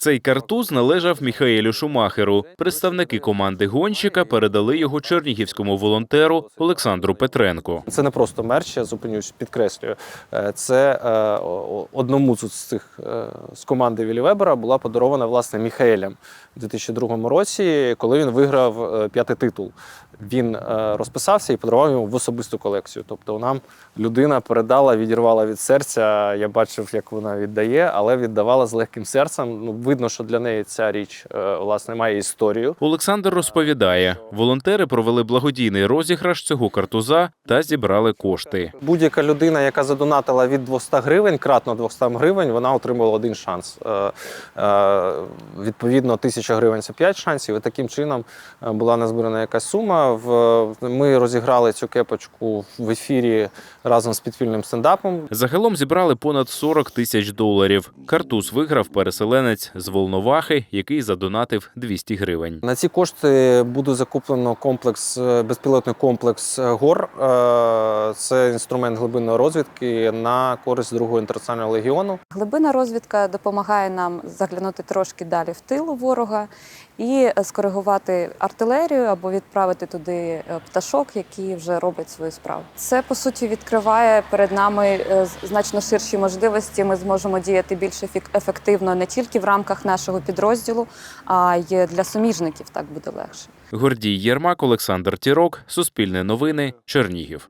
Цей картуз належав Міхаелю Шумахеру. Представники команди гонщика передали його чернігівському волонтеру Олександру Петренку. Це не просто мерч, я зупинюсь, підкреслюю. Е, Це е, одному з цих е, з команди Вілі Вебера була подарована власне Міхаелем у 2002 році, коли він виграв п'ятий титул. Він е, розписався і подарував йому в особисту колекцію. Тобто нам людина передала, відірвала від серця. Я бачив, як вона віддає, але віддавала з легким серцем. Ну, видно, що для неї ця річ е, власне має історію. Олександр розповідає, волонтери провели благодійний розіграш цього картуза та зібрали кошти. Будь-яка людина, яка задонатила від 200 гривень, кратно 200 гривень, вона отримала один шанс. Е, Відповідно, 1000 гривень це 5 шансів. І таким чином була назбирана якась сума. В- Ми розіграли цю кепочку в ефірі разом з підпільним стендапом. Загалом зібрали понад 40 тисяч доларів. Картуз виграв переселенець з Волновахи, який задонатив 200 гривень. На ці кошти буде закуплено комплекс, е, безпілотний комплекс е, ГОР. Е, Це інструмент глибинної розвідки на користь другого інтернаціонального легіону. Глибина розвідка допомагає нам заглянути трошки далі в тилу ворога і скоригувати артилерію або відправити туди е, пташок, які вже роблять свою справу. Це по суті відкриває перед нами е, значно ширші можливості. Ми зможемо діяти більш ефективно не тільки в рамках нашого підрозділу, а й для суміжників так буде легше. Гордій Єрмак, Олександр Тірок, Суспільне новини, Чернігів.